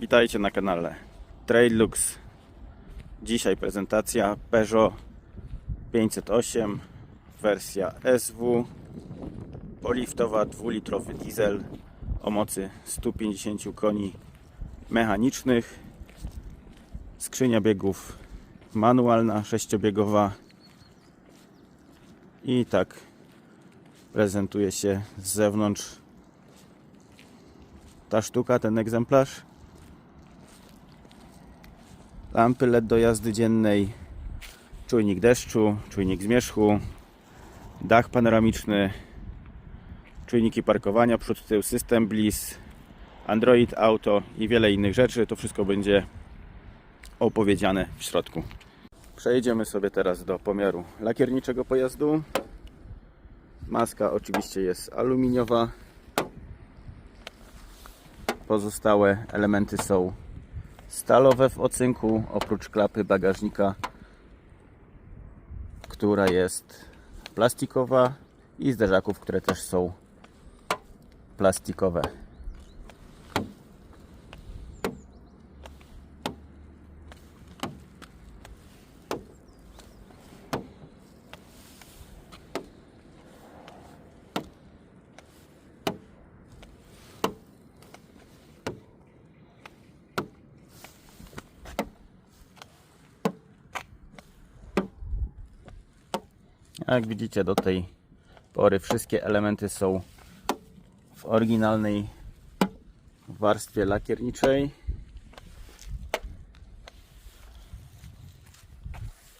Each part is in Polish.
Witajcie na kanale Trailux. Dzisiaj prezentacja Peugeot 508 wersja SW poliftowa 2-litrowy diesel o mocy 150 koni mechanicznych skrzynia biegów manualna, sześciobiegowa i tak prezentuje się z zewnątrz ta sztuka, ten egzemplarz. Lampy LED do jazdy dziennej, czujnik deszczu, czujnik zmierzchu, dach panoramiczny, czujniki parkowania, przód, tył, system Bliss, Android Auto i wiele innych rzeczy. To wszystko będzie opowiedziane w środku. Przejdziemy sobie teraz do pomiaru lakierniczego pojazdu. Maska oczywiście jest aluminiowa. Pozostałe elementy są stalowe w ocynku, oprócz klapy bagażnika, która jest plastikowa i zderzaków, które też są plastikowe. Jak widzicie do tej pory wszystkie elementy są w oryginalnej warstwie lakierniczej.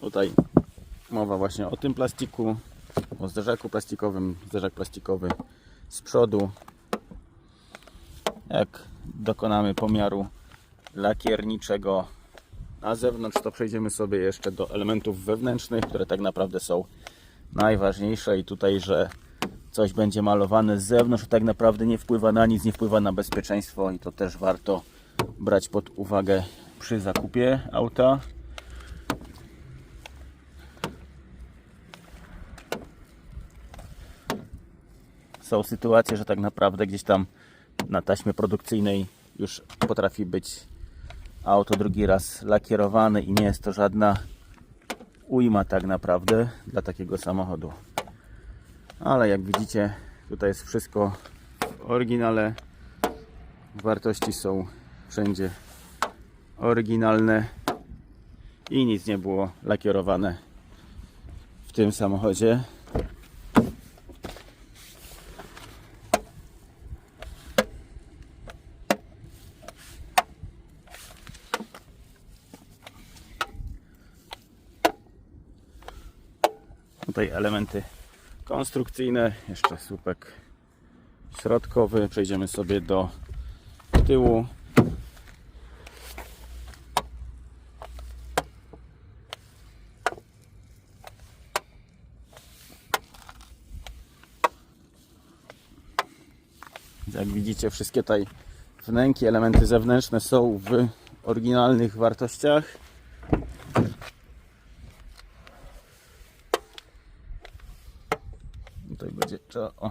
Tutaj mowa właśnie o tym plastiku, o zderzaku plastikowym, zderzak plastikowy z przodu. Jak dokonamy pomiaru lakierniczego na zewnątrz, to przejdziemy sobie jeszcze do elementów wewnętrznych, które tak naprawdę są najważniejsze i tutaj, że coś będzie malowane z zewnątrz, tak naprawdę nie wpływa na nic, nie wpływa na bezpieczeństwo i to też warto brać pod uwagę przy zakupie auta. Są sytuacje, że tak naprawdę gdzieś tam na taśmie produkcyjnej już potrafi być auto drugi raz lakierowane i nie jest to żadna ujma tak naprawdę dla takiego samochodu. Ale jak widzicie, tutaj jest wszystko w oryginale. Wartości są wszędzie oryginalne i nic nie było lakierowane w tym samochodzie. Tutaj elementy konstrukcyjne, jeszcze słupek środkowy. Przejdziemy sobie do tyłu. Jak widzicie, wszystkie tutaj wnęki, elementy zewnętrzne są w oryginalnych wartościach. Trzeba. O,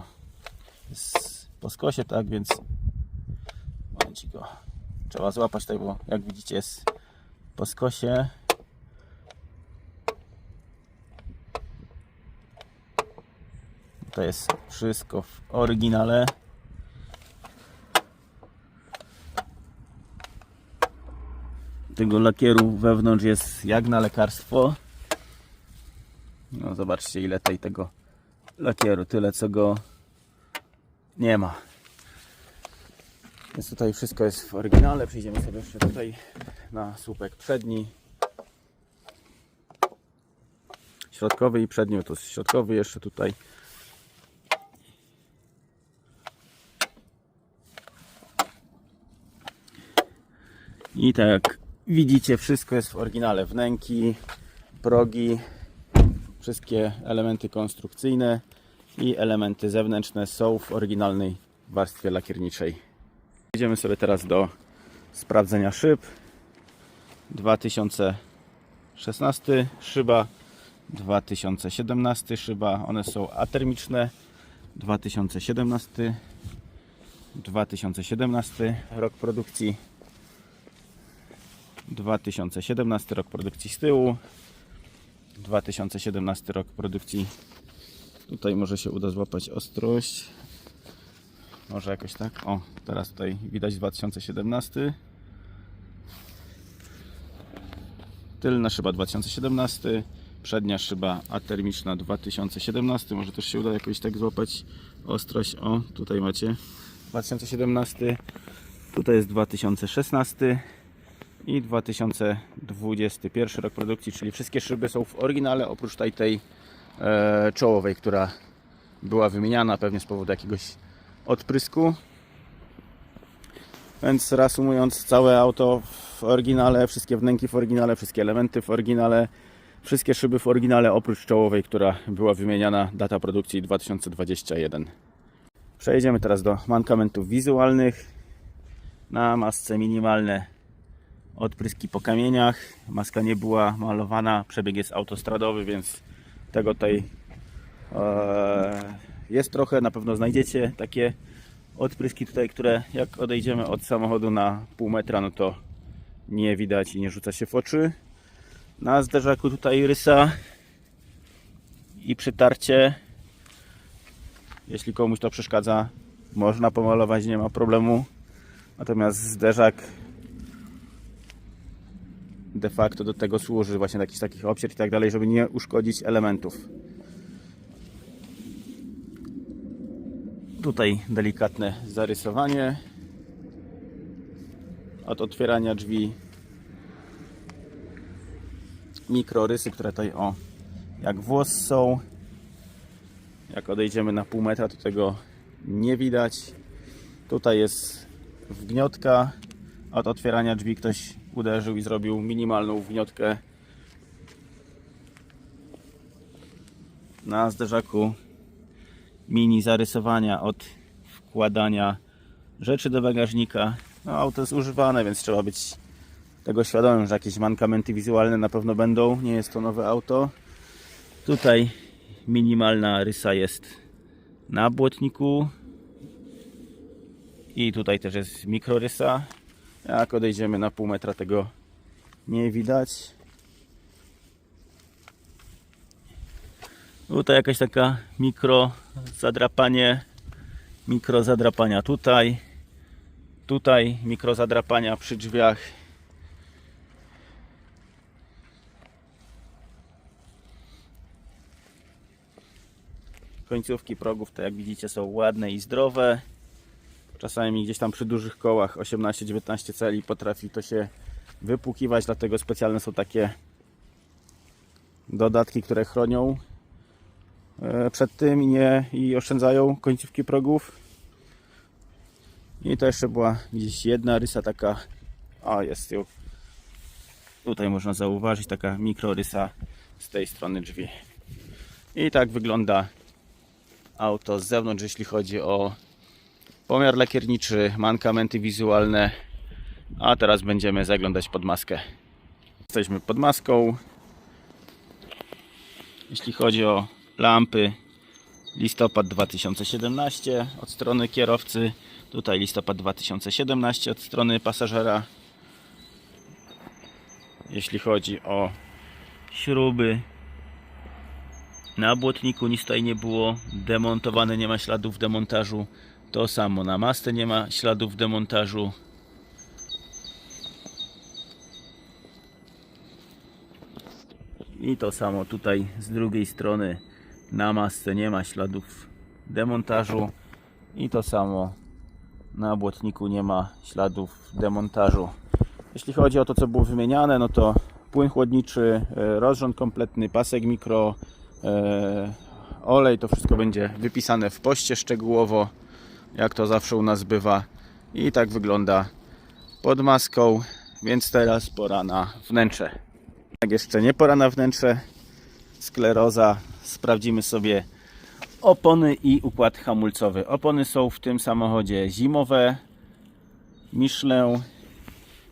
jest po skosie, tak więc. Momencik go. Trzeba złapać tutaj, bo jak widzicie, jest po skosie. To jest wszystko w oryginale. Tego lakieru wewnątrz jest jak na lekarstwo. No zobaczcie ile tej tego lakieru, tyle co go nie ma. Więc tutaj wszystko jest w oryginale. Przejdziemy sobie jeszcze tutaj na słupek przedni. Środkowy i przedni, to jest środkowy jeszcze tutaj. I tak jak widzicie, wszystko jest w oryginale. Wnęki, progi, wszystkie elementy konstrukcyjne i elementy zewnętrzne są w oryginalnej warstwie lakierniczej. Idziemy sobie teraz do sprawdzenia szyb. 2016 szyba, 2017 szyba, one są atermiczne. 2017 2017 rok produkcji 2017 rok produkcji z tyłu. 2017 rok produkcji. Tutaj może się uda złapać ostrość. Może jakoś tak. O, teraz tutaj widać 2017. Tylna szyba 2017. Przednia szyba atermiczna 2017. Może też się uda jakoś tak złapać ostrość. O, tutaj macie 2017. Tutaj jest 2016 i 2021 rok produkcji, czyli wszystkie szyby są w oryginale, oprócz tej, tej e, czołowej, która była wymieniana pewnie z powodu jakiegoś odprysku. Więc reasumując, całe auto w oryginale, wszystkie wnęki w oryginale, wszystkie elementy w oryginale, wszystkie szyby w oryginale, oprócz czołowej, która była wymieniana, data produkcji 2021. Przejdziemy teraz do mankamentów wizualnych. Na masce minimalne odpryski po kamieniach. Maska nie była malowana, przebieg jest autostradowy, więc tego tutaj e, jest trochę. Na pewno znajdziecie takie odpryski tutaj, które jak odejdziemy od samochodu na pół metra, no to nie widać i nie rzuca się w oczy. Na zderzaku tutaj rysa i przytarcie. Jeśli komuś to przeszkadza, można pomalować, nie ma problemu. Natomiast zderzak de facto do tego służy właśnie jakichś takich obcier i tak dalej, żeby nie uszkodzić elementów. Tutaj delikatne zarysowanie od otwierania drzwi. Mikrorysy, które tutaj o jak włos są. Jak odejdziemy na pół metra to tego nie widać. Tutaj jest wgniotka od otwierania drzwi ktoś uderzył i zrobił minimalną wgniotkę na zderzaku mini zarysowania od wkładania rzeczy do bagażnika no auto jest używane więc trzeba być tego świadomym, że jakieś mankamenty wizualne na pewno będą. Nie jest to nowe auto. Tutaj minimalna rysa jest na błotniku. I tutaj też jest mikrorysa. Jak odejdziemy na pół metra tego nie widać. Tutaj jakaś taka mikro zadrapanie, mikro zadrapania tutaj. Tutaj mikro zadrapania przy drzwiach. Końcówki progów, to jak widzicie, są ładne i zdrowe. Czasami gdzieś tam przy dużych kołach 18-19 cali potrafi to się wypłukiwać, dlatego specjalne są takie dodatki, które chronią e, przed tym i, nie, i oszczędzają końcówki progów. I to jeszcze była gdzieś jedna rysa taka, o jest ją, tutaj można zauważyć, taka mikrorysa z tej strony drzwi. I tak wygląda auto z zewnątrz, jeśli chodzi o pomiar lakierniczy, mankamenty wizualne. A teraz będziemy zaglądać pod maskę. Jesteśmy pod maską. Jeśli chodzi o lampy, listopad 2017 od strony kierowcy. Tutaj listopad 2017 od strony pasażera. Jeśli chodzi o śruby, na błotniku nic tutaj nie było demontowane, nie ma śladów demontażu. To samo na mastę nie ma śladów demontażu. I to samo tutaj z drugiej strony na masce nie ma śladów demontażu. I to samo na błotniku nie ma śladów demontażu. Jeśli chodzi o to, co było wymieniane, no to płyn chłodniczy, e, rozrząd kompletny, pasek mikro, e, olej, to wszystko będzie wypisane w poście szczegółowo, jak to zawsze u nas bywa. I tak wygląda pod maską, więc teraz pora na wnętrze. Jak jeszcze nie pora na wnętrze, skleroza, sprawdzimy sobie opony i układ hamulcowy. Opony są w tym samochodzie zimowe, Michelin,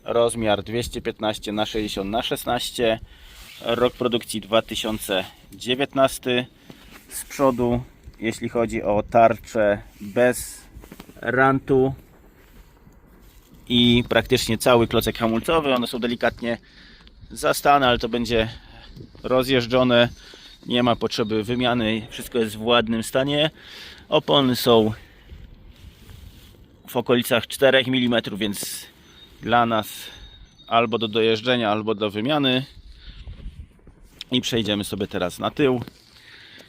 rozmiar 215 na 60 na 16 rok produkcji 2019 z przodu jeśli chodzi o tarczę bez rantu i praktycznie cały klocek hamulcowy. One są delikatnie zastane, ale to będzie rozjeżdżone. Nie ma potrzeby wymiany, wszystko jest w ładnym stanie. Opony są w okolicach 4 mm, więc dla nas albo do dojeżdżenia, albo do wymiany. I przejdziemy sobie teraz na tył.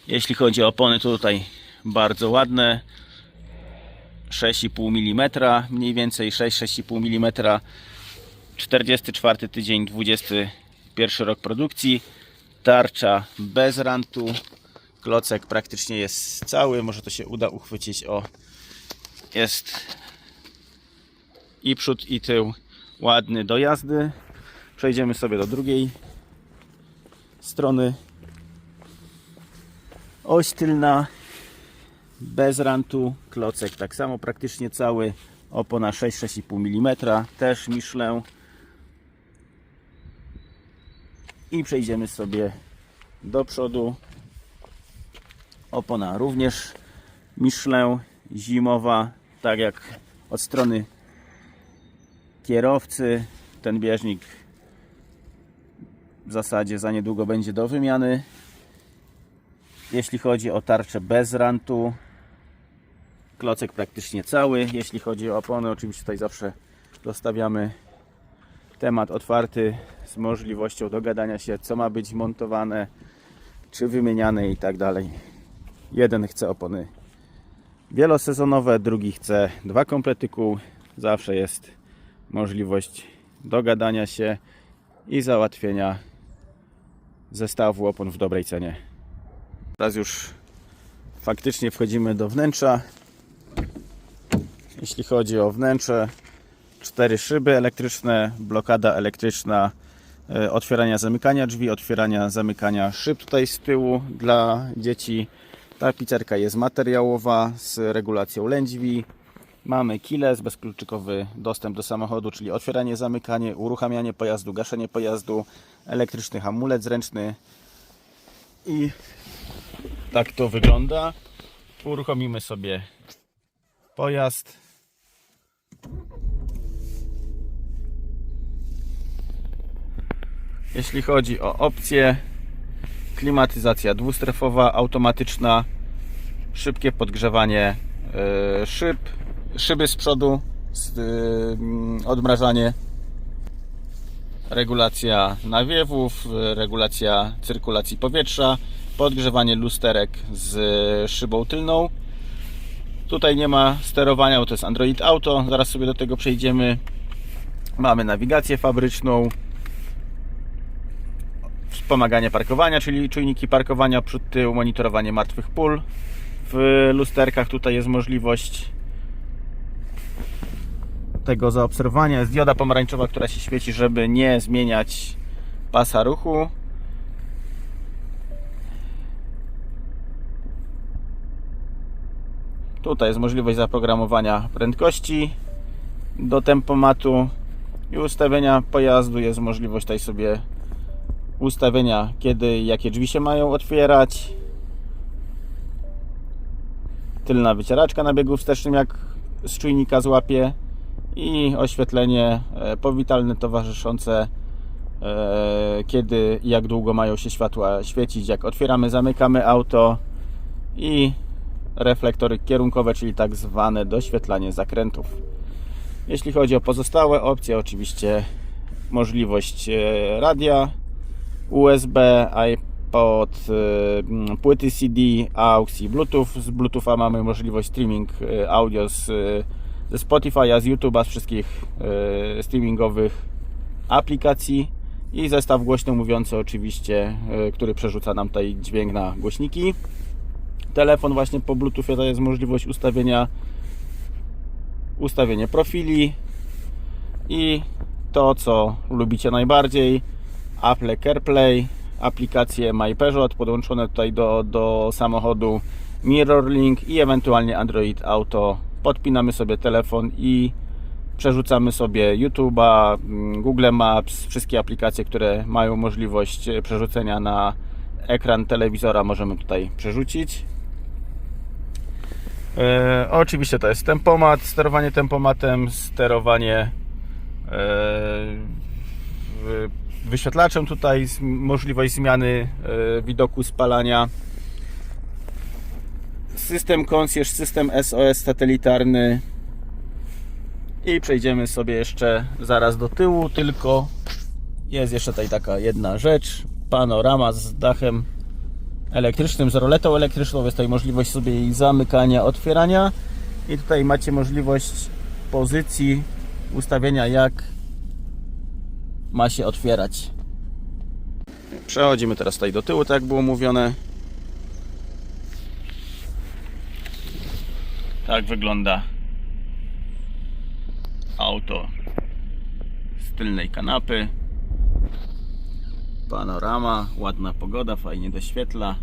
Jeśli chodzi o opony, to tutaj bardzo ładne. 6,5 mm, mniej więcej 6-6,5 mm. 44 tydzień, 21 rok produkcji. Tarcza bez rantu. Klocek praktycznie jest cały. Może to się uda uchwycić. O, jest i przód, i tył ładny do jazdy. Przejdziemy sobie do drugiej strony. Oś tylna bez rantu, klocek tak samo praktycznie cały, opona 6-6,5 mm, też Michelin. I przejdziemy sobie do przodu. Opona również Michelin zimowa, tak jak od strony kierowcy. Ten bieżnik w zasadzie za niedługo będzie do wymiany. Jeśli chodzi o tarczę bez rantu, klocek praktycznie cały. Jeśli chodzi o opony, oczywiście tutaj zawsze zostawiamy temat otwarty z możliwością dogadania się, co ma być montowane, czy wymieniane i tak dalej. Jeden chce opony wielosezonowe, drugi chce dwa komplety kół. Zawsze jest możliwość dogadania się i załatwienia zestawu opon w dobrej cenie. Teraz już faktycznie wchodzimy do wnętrza. Jeśli chodzi o wnętrze, cztery szyby elektryczne, blokada elektryczna, e, otwierania, zamykania drzwi, otwierania, zamykania szyb tutaj z tyłu dla dzieci. Ta pizzerka jest materiałowa z regulacją lędźwi. Mamy keyless, bezkluczykowy dostęp do samochodu, czyli otwieranie, zamykanie, uruchamianie pojazdu, gaszenie pojazdu, elektryczny hamulec zręczny i tak to wygląda. Uruchomimy sobie pojazd. Jeśli chodzi o opcje, klimatyzacja dwustrefowa, automatyczna, szybkie podgrzewanie e, szyb, szyby z przodu, e, odmrażanie, regulacja nawiewów, regulacja cyrkulacji powietrza, podgrzewanie lusterek z szybą tylną. Tutaj nie ma sterowania, bo to jest Android Auto. Zaraz sobie do tego przejdziemy. Mamy nawigację fabryczną, wspomaganie parkowania, czyli czujniki parkowania przód tył, monitorowanie martwych pól. W lusterkach tutaj jest możliwość tego zaobserwowania. Jest dioda pomarańczowa, która się świeci, żeby nie zmieniać pasa ruchu. Tutaj jest możliwość zaprogramowania prędkości do tempomatu i ustawienia pojazdu. Jest możliwość tutaj sobie ustawienia, kiedy i jakie drzwi się mają otwierać. Tylna wycieraczka na biegu wstecznym, jak z czujnika złapie. I oświetlenie e, powitalne towarzyszące, e, kiedy i jak długo mają się światła świecić, jak otwieramy, zamykamy auto. I reflektory kierunkowe, czyli tak zwane doświetlanie zakrętów. Jeśli chodzi o pozostałe opcje, oczywiście możliwość e, radia, USB, iPod, e, płyty CD, AUX i Bluetooth. Z Bluetootha mamy możliwość streaming e, audio z, ze Spotify'a, z YouTube'a, z wszystkich streamingowych aplikacji i zestaw głośno mówiący oczywiście, który przerzuca nam tutaj dźwięk na głośniki telefon właśnie po Bluetoothie to jest możliwość ustawienia ustawienie profili i to co lubicie najbardziej Apple CarPlay aplikację My Peugeot podłączone tutaj do, do samochodu MirrorLink i ewentualnie Android Auto podpinamy sobie telefon i przerzucamy sobie YouTube'a, mm, Google Maps, wszystkie aplikacje, które mają możliwość przerzucenia na ekran telewizora możemy tutaj przerzucić. E, oczywiście to jest tempomat, sterowanie tempomatem, sterowanie w- wyświetlaczem tutaj możliwość zmiany e, widoku spalania. System concierge, system SOS satelitarny. I przejdziemy sobie jeszcze zaraz do tyłu, tylko jest jeszcze tutaj taka jedna rzecz. Panorama z dachem elektrycznym, z roletą elektryczną. Jest tutaj możliwość sobie jej zamykania, otwierania. I tutaj macie możliwość pozycji ustawienia, jak ma się otwierać. Przechodzimy teraz tutaj do tyłu, tak jak było mówione. Tak wygląda auto z tylnej kanapy. Panorama, ładna pogoda, fajnie doświetla.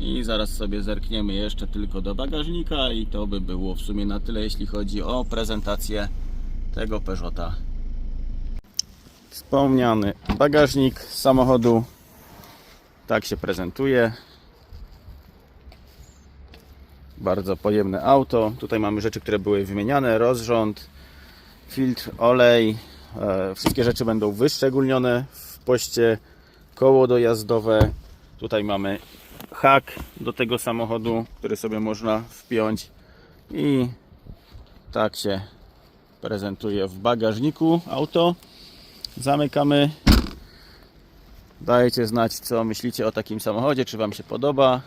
I zaraz sobie zerkniemy jeszcze tylko do bagażnika i to by było w sumie na tyle, jeśli chodzi o prezentację tego Peugeota. Wspomniany bagażnik samochodu tak się prezentuje. Bardzo pojemne auto. Tutaj mamy rzeczy, które były wymieniane, rozrząd, filtr, olej. E, Wszystkie rzeczy będą wyszczególnione w poście. Koło dojazdowe. Tutaj mamy hak do tego samochodu, który sobie można wpiąć i tak się prezentuje w bagażniku auto. Zamykamy. Dajcie znać, co myślicie o takim samochodzie, czy Wam się podoba.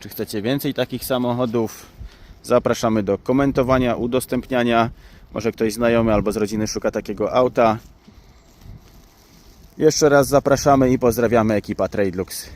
Czy chcecie więcej takich samochodów? Zapraszamy do komentowania, udostępniania. Może ktoś znajomy albo z rodziny szuka takiego auta. Jeszcze raz zapraszamy i pozdrawiamy ekipa Tradelux.